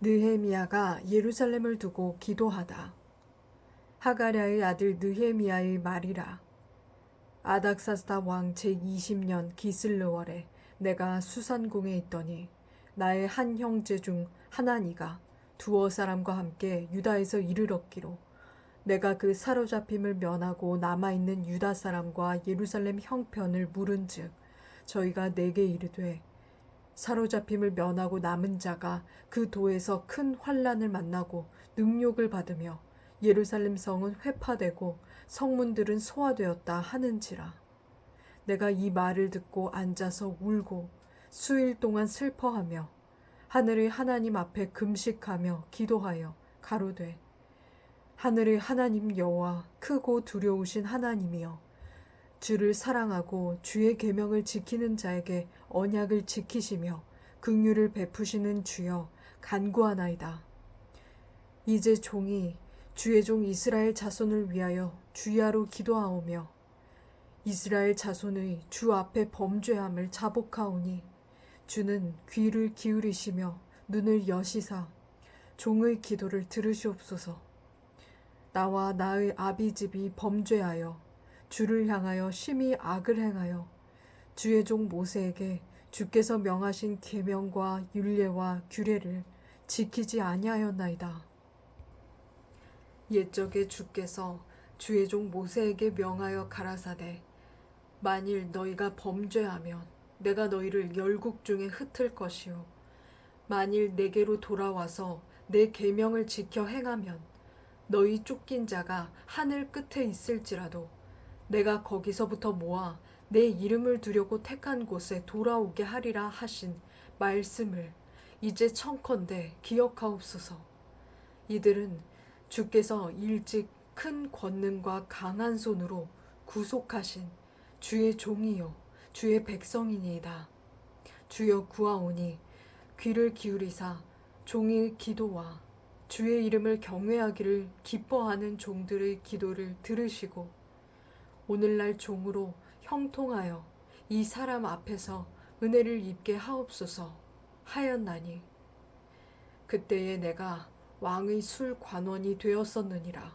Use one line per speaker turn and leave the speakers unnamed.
느헤미야가 예루살렘을 두고 기도하다. 하가랴의 아들 느헤미야의 말이라. 아닥사스다 왕 제20년 기슬르월에 내가 수산궁에 있더니 나의 한 형제 중 하나니가 두어 사람과 함께 유다에서 이르렀기로 내가 그 사로잡힘을 면하고 남아있는 유다 사람과 예루살렘 형편을 물은즉 저희가 내게 이르되 사로잡힘을 면하고 남은 자가 그 도에서 큰 환란을 만나고 능욕을 받으며 예루살렘 성은 회파되고 성문들은 소화되었다 하는지라. 내가 이 말을 듣고 앉아서 울고 수일 동안 슬퍼하며 하늘의 하나님 앞에 금식하며 기도하여 가로되 하늘의 하나님 여호와 크고 두려우신 하나님이여 주를 사랑하고 주의 계명을 지키는 자에게 언약을 지키시며 긍휼을 베푸시는 주여 간구하나이다. 이제 종이 주의 종 이스라엘 자손을 위하여 주야로 기도하오며 이스라엘 자손의 주 앞에 범죄함을 자복하오니 주는 귀를 기울이시며 눈을 여시사 종의 기도를 들으시옵소서. 나와 나의 아비 집이 범죄하여 주를 향하여 심히 악을 행하여 주의 종 모세에게 주께서 명하신 계명과 율례와 규례를 지키지 아니하였나이다. 옛적에 주께서 주의 종 모세에게 명하여 가라사대 만일 너희가 범죄하면 내가 너희를 열국 중에 흩을 것이요 만일 내게로 돌아와서 내 계명을 지켜 행하면 너희 쫓긴 자가 하늘 끝에 있을지라도 내가 거기서부터 모아 내 이름을 두려고 택한 곳에 돌아오게 하리라 하신 말씀을 이제 청컨대 기억하옵소서. 이들은 주께서 일찍 큰 권능과 강한 손으로 구속하신 주의 종이요 주의 백성이니이다. 주여 구하오니 귀를 기울이사 종의 기도와 주의 이름을 경외하기를 기뻐하는 종들의 기도를 들으시고 오늘날 종으로 형통하여 이 사람 앞에서 은혜를 입게 하옵소서 하였나니. 그때에 내가 왕의 술 관원이 되었었느니라